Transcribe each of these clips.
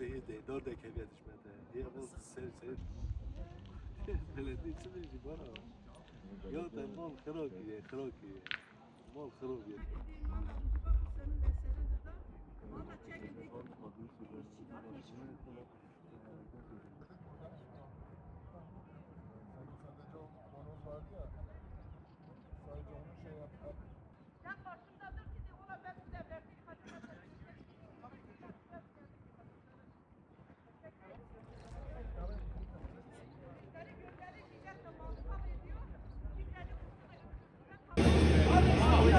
İyi değil. Dört ekip yetişmedi. İyi bu sev sev. Belediye için işi var ama. Yok da mal kırık iyi, kırık iyi. Mal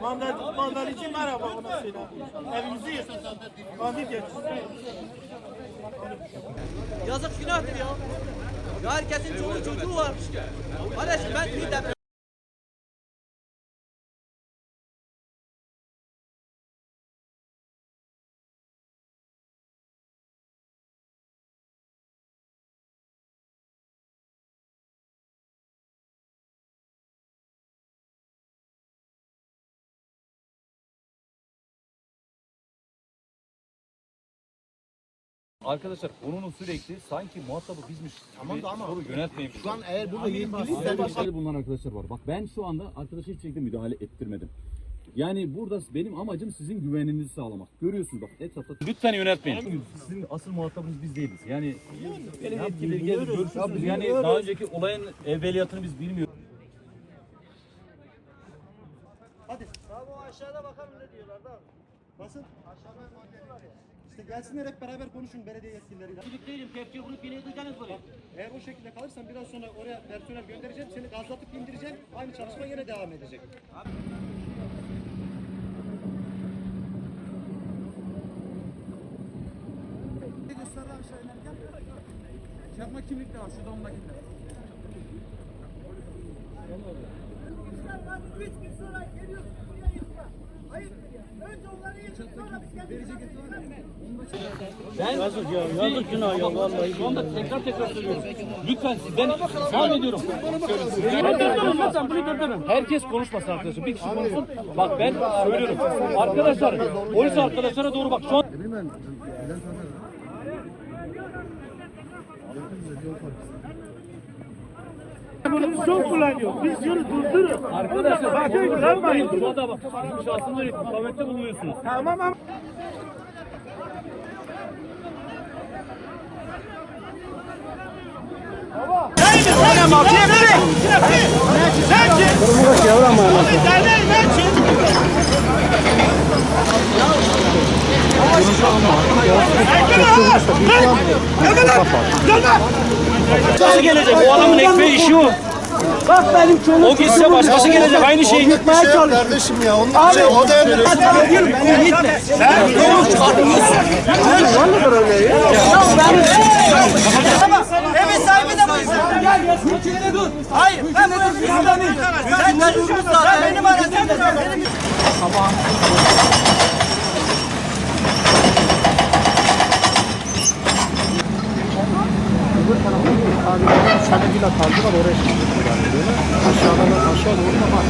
Mandal, mandalici merhaba ona söyle. Evimizi yırtın. Bandit yırtın. Yazık günahtır ya. Ya herkesin çoluğu çocuğu var. Kardeşim ben bir deprem Arkadaşlar konunun sürekli sanki muhatabı bizmiş. Tamam da ama soru yöneltmeyin. Şu an Eğer burada yetkiliyse başka bulunan arkadaşlar var. Bak ben şu anda arkadaşa hiçbir şekilde müdahale ettirmedim. Yani burada benim amacım sizin güveninizi sağlamak. Görüyorsunuz bak etrafta. Lütfen yöneltmeyin. Sizin asıl muhatabınız biz değiliz. Yani benim yetkilileri gelip görüşürsünüz. Yani daha önceki olayın evveliyatını biz bilmiyoruz. Hadi. O aşağıda bakalım ne diyorlar da. Nasıl? Aşağıda İşte gelsinler hep beraber konuşun belediye yetkilileriyle. değilim. Kepçe vurup beni yıkacaksınız buraya. Eğer o şekilde kalırsan biraz sonra oraya personel göndereceğim. Seni gazlatıp indireceğim. Aynı çalışma yine devam edecek. Çakma kimlik de var. Şurada ondaki de. Üç gün sonra geliyorsun buraya yıkma. Ayıptır ya. Önce onları yıkın sonra biz kendimiz Ben yazık ya, yazık günah ya vallahi. Şu anda tekrar tekrar söylüyorum. Lütfen sizden rica ediyorum. Durdurun lütfen bunu durdurun. Herkes konuşmasın arkadaşlar. Bir kişi konuşsun. Bak ben söylüyorum. Arkadaşlar, polis arkadaşlara doğru bak. Şu an Çok kullanıyor. Biz yolu durdurun. arkadaşlar bak kullanmayın. Şu anda bak sizin şahsınızda ikamette bulunuyorsunuz. Tamam ama. Başkası gelecek. O adamın ekmeği işi o. Bak benim çoluğum. O gitse başkası gelecek. Aynı şey. Gitmeye çalış. Kardeşim ya onun Abi. şey, o da öyle. Beni gitme. Evi sahibi de bu insan. Gel gel. Mülküne dur. Hayır. Ben bu evi sahibi Sen çalışıyorsun zaten. Benim aracımda. Benim Aşağıda da aşağı doğru ama